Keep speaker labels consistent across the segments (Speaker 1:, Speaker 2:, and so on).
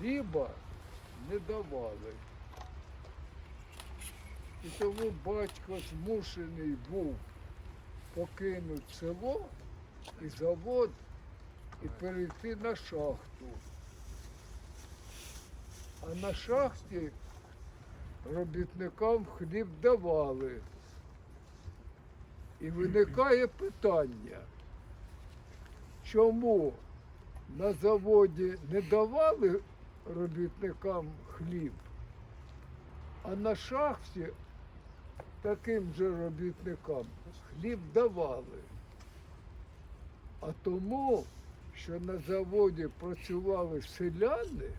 Speaker 1: хліба не давали. І тому батько змушений був покинути село і завод і перейти на шахту. А на шахті робітникам хліб давали. І виникає питання, чому на заводі не давали робітникам хліб, а на шахті таким же робітникам хліб давали. А тому, що на заводі працювали селяни,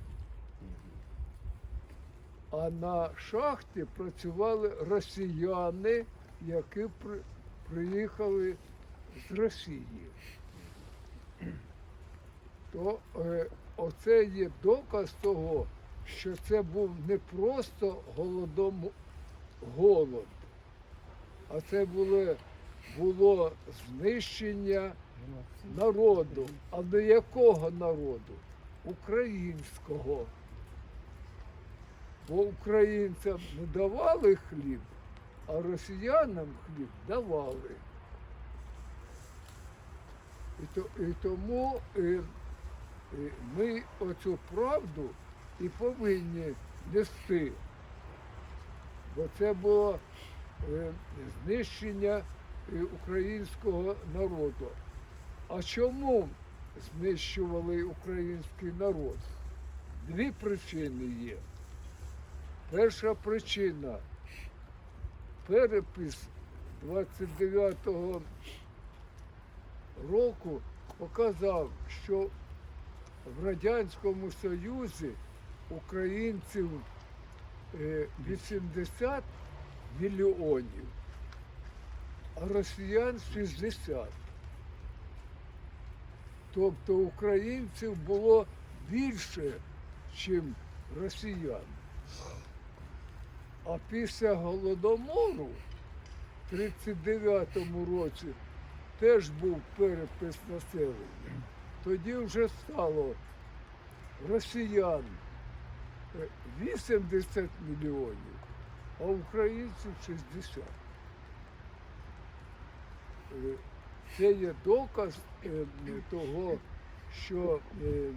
Speaker 1: а на шахті працювали росіяни, які приїхали з Росії. То е, оце є доказ того, що це був не просто голодом голод, а це було, було знищення народу. А не якого народу? Українського. Бо українцям не давали хліб, а росіянам хліб давали. І, то, і тому е, е, ми оцю правду і повинні нести. Бо це було е, знищення е, українського народу. А чому знищували український народ? Дві причини є. Перша причина перепис 29-го року показав, що в Радянському Союзі українців е, 80 мільйонів, а росіян 60. Тобто українців було більше, ніж росіян. А після Голодомору в 39-му році теж був перепис населення. Тоді вже стало росіян е, 80 мільйонів, а українців 60. Е, Це є доказ е, того, що е,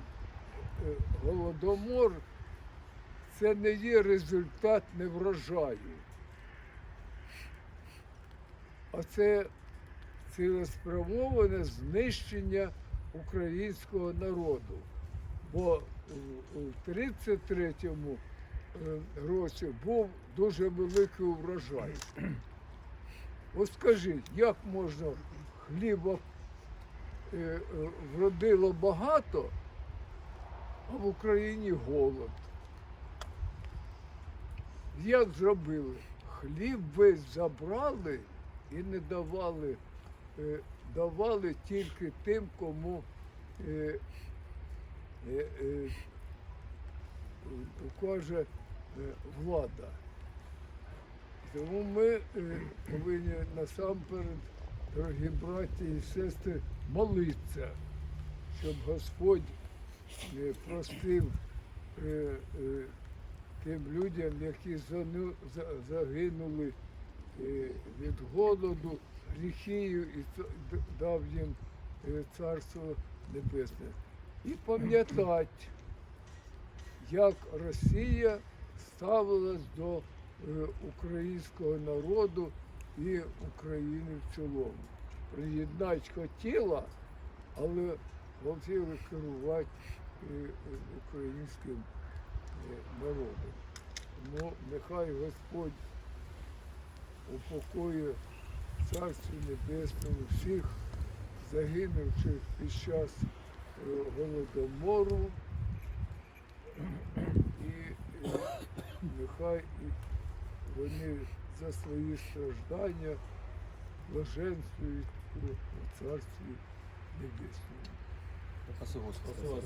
Speaker 1: голодомор це не є результат неврожаю. А це цілеспрямоване знищення українського народу. Бо у- у 33-му е, році був дуже великий урожай. От скажіть, як можна хліба е, е, вродило багато, а в Україні голод? Як зробили? Хліб весь забрали і не давали, давали тільки тим, кому е, е, е, каже е, влада. Тому ми е, повинні насамперед, дорогі браті і сестри, молитися, щоб Господь е, простив е, е, тим людям, які загинули е, від голоду, гріхів і дав їм е, Царство Небесне. І пам'ятати, як Росія ставилась до е, українського народу і України в цілому. Приєднати хотіла, але хотіли керувати е, українським народом. Тому нехай Господь упокоює Царстві Небесному всіх загинувших під час е, голодомору. І е, нехай і вони за свої страждання блаженствують у Царстві Небесному.
Speaker 2: Спасибо,
Speaker 1: Спасибо.